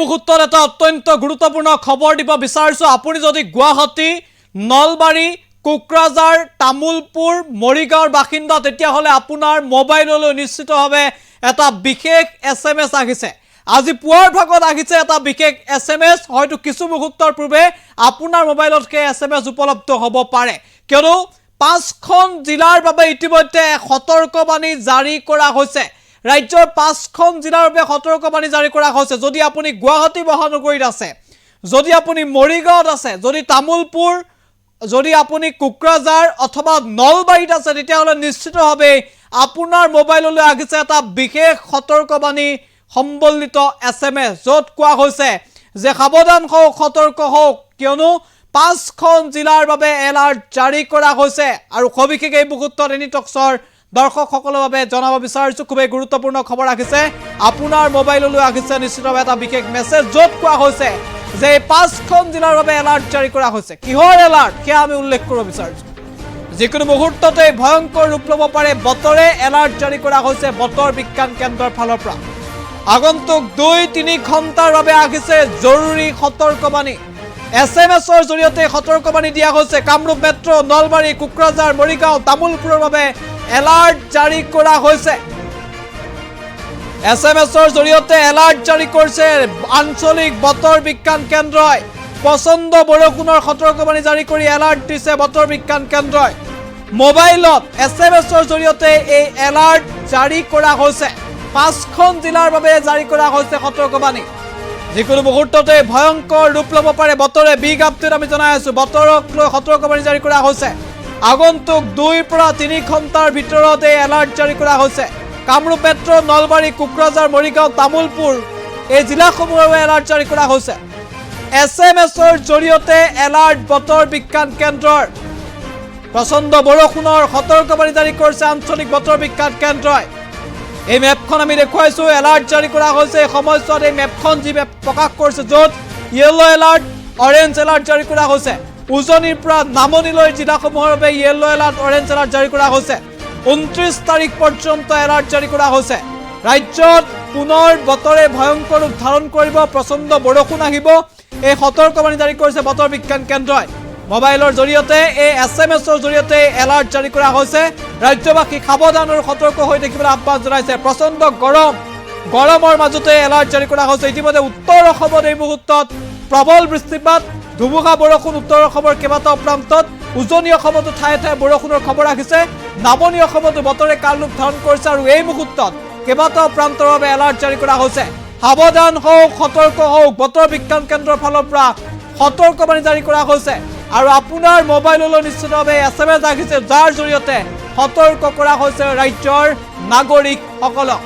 মুহূৰ্তত এটা অত্যন্ত গুৰুত্বপূৰ্ণ খবৰ দিব বিচাৰিছোঁ। আপুনি যদি গুৱাহাটী, নলবাৰী, কোকৰাঝাৰ, তামোলপুৰ মৰিগাঁৱৰ বাসিন্দা, তেতিয়াহ'লে আপোনাৰ মোবাইললৈ নিশ্চিতভাৱে এটা বিশেষ এছ এম এছ আহিছে। আজি পুৱাৰ ভাগত আহিছে এটা বিশেষ এছ এম এছ হয়তো কিছু মুহূৰ্তৰ পূৰ্বে আপোনাৰ মোবাইলত সেই এছ এম এছ উপলব্ধ হ'ব পাৰে। কিয়নো পাঁচখন জিলাৰ বাবে ইতিমধ্যে সতৰ্কবাণী জাৰি কৰা হৈছে। ৰাজ্যৰ পাঁচখন জিলাৰ বাবে সতৰ্কবাণী জাৰি কৰা হৈছে। যদি আপুনি গুৱাহাটী মহানগৰীত আছে যদি আপুনি মৰিগাঁৱত আছে যদি তামোলপুৰ যদি আপুনি কোকৰাঝাৰ অথবা নলবাৰীত আছে তেতিয়াহ'লে নিশ্চিতভাৱে আপোনাৰ মোবাইললৈ আহিছে এটা বিশেষ সতৰ্কবাণী সম্বলিত এছ এম এছ য'ত কোৱা হৈছে যে সাৱধান হওক সতৰ্ক হওক কিয়নো পাঁচখন জিলাৰ বাবে এলাৰ্ট জাৰি কৰা হৈছে। আৰু সবিশেষ এই মুহূৰ্তত এনি টক্সৰ দৰ্শকসকলৰ বাবে জনাব বিচাৰিছোঁ, খুবেই গুৰুত্বপূৰ্ণ খবৰ আহিছে। আপোনাৰ মোবাইললৈ আহিছে, নিশ্চিতভাৱে এটা বিশেষ মেছেজ য'ত কোৱা হৈছে যে এই পাঁচখন জিলাৰ বাবে এলাৰ্ট জাৰি কৰা হৈছে। কিহৰ এলাৰ্ট সেয়া আমি উল্লেখ কৰিব বিচাৰিছোঁ। যিকোনো মুহূৰ্ততে ভয়ংকৰ ৰূপ ল'ব পাৰে, বতৰে এলাৰ্ট জাৰি কৰা হৈছে বতৰ বিজ্ঞান কেন্দ্ৰৰ ফালৰ পৰা। আগন্তুক দুই, তিনি ঘণ্টাৰ বাবে আহিছে জৰুৰী সতৰ্কবাণী। এছ এম এছৰ জৰিয়তে সতৰ্কবাণী দিয়া হৈছে। কামৰূপ মেট্ৰ' নলবাৰী, কোকৰাঝাৰ, মৰিগাঁও, তামোলপুৰৰ বাবে এলাৰ্ট জাৰি কৰা হৈছে এছ এম এছৰ জৰিয়তে এলাৰ্ট জাৰি কৰিছে আঞ্চলিক বতৰ বিজ্ঞান কেন্দ্ৰই। প্ৰচণ্ড বৰষুণৰ সতৰ্কবাণী জাৰি কৰি এলাৰ্ট দিছে বতৰ বিজ্ঞান কেন্দ্ৰই। মোবাইলত এছ এম এছৰ জৰিয়তে এই এলাৰ্ট জাৰি কৰা হৈছে। পাঁচখন জিলাৰ বাবে জাৰি কৰা হৈছে সতৰ্কবাণী। যিকোনো মুহূৰ্ততে ভয়ংকৰ ৰূপ ল'ব পাৰে বতৰে। বিগ আপডেট আমি জনাই আছো। বতৰক লৈ সতৰ্কবাণী জাৰি কৰা হৈছে। আগন্তুক দুইৰ পৰা তিনি ঘণ্টাৰ এই এলাৰ্ট জাৰি কৰা হৈছে। কামৰূপ মেট্ৰ' নলবাৰী, কোকৰাঝাৰ, মৰিগাঁও, তামোলপুৰ, এই জিলাসমূহৰ এলাৰ্ট জাৰি কৰা হৈছে। এছ এম এছৰ জৰিয়তে এলাৰ্ট বতৰ বিজ্ঞান কেন্দ্ৰৰ। প্ৰচণ্ড বৰষুণৰ সতৰ্কবাণী জাৰি কৰিছে আঞ্চলিক বতৰ বিজ্ঞান কেন্দ্ৰই। এই মেপখন আমি দেখুৱাইছোঁ এলাৰ্ট জাৰি কৰা হৈছে। এই সময়ছোৱাত এই মেপখন যি মেপ প্ৰকাশ কৰিছে য'ত য়েল্ল' এলাৰ্ট অৰেঞ্জ এলাৰ্ট জাৰি কৰা হৈছে। উজনিৰ পৰা নামনিলৈ জিলাসমূহৰ বাবে য়েল্ল' এলাৰ্ট অৰেঞ্জ এলাৰ্ট জাৰি কৰা হৈছে। ঊনত্ৰিছ তাৰিখ পৰ্যন্ত এলাৰ্ট জাৰি কৰা হৈছে। ৰাজ্যত পুনৰ বতৰে ভয়ংকৰ ৰূপ ধাৰণ কৰিব, প্ৰচণ্ড বৰষুণ আহিব। এই সতৰ্কবাণী জাৰি কৰিছে বতৰ বিজ্ঞান কেন্দ্ৰই। মোবাইলৰ জৰিয়তে, এই এছ এম এছৰ জৰিয়তে এলাৰ্ট জাৰি কৰা হৈছে। ৰাজ্যবাসীক সাৱধান আৰু সতৰ্ক হৈ থাকিবলৈ আহ্বান জনাইছে। প্ৰচণ্ড গৰম, গৰমৰ মাজতে এলাৰ্ট জাৰি কৰা হৈছে। ইতিমধ্যে উত্তৰ অসমত এই মুহূৰ্তত প্ৰবল বৃষ্টিপাত ধুমুহা, বৰষুণ উত্তৰ অসমৰ কেইবাটাও প্ৰান্তত উজনি অসমতো ঠায়ে ঠায়ে বৰষুণৰ খবৰ আহিছে নামনি অসমতো বতৰে কাল ৰূপ ধাৰণ কৰিছে আৰু এই মুহূৰ্তত কেইবাটাও প্ৰান্তৰ বাবে এলাৰ্ট জাৰি কৰা হৈছে। সাৱধান হওক, সতৰ্ক হওক, বতৰ বিজ্ঞান কেন্দ্ৰৰ ফালৰ পৰা সতৰ্কবাণী জাৰি কৰা হৈছে। আৰু আপোনাৰ মোবাইললৈ নিশ্চিতভাৱে এছ এম এছ আহিছে, যাৰ জৰিয়তে সতৰ্ক কৰা হৈছে ৰাজ্যৰ নাগৰিকসকলক।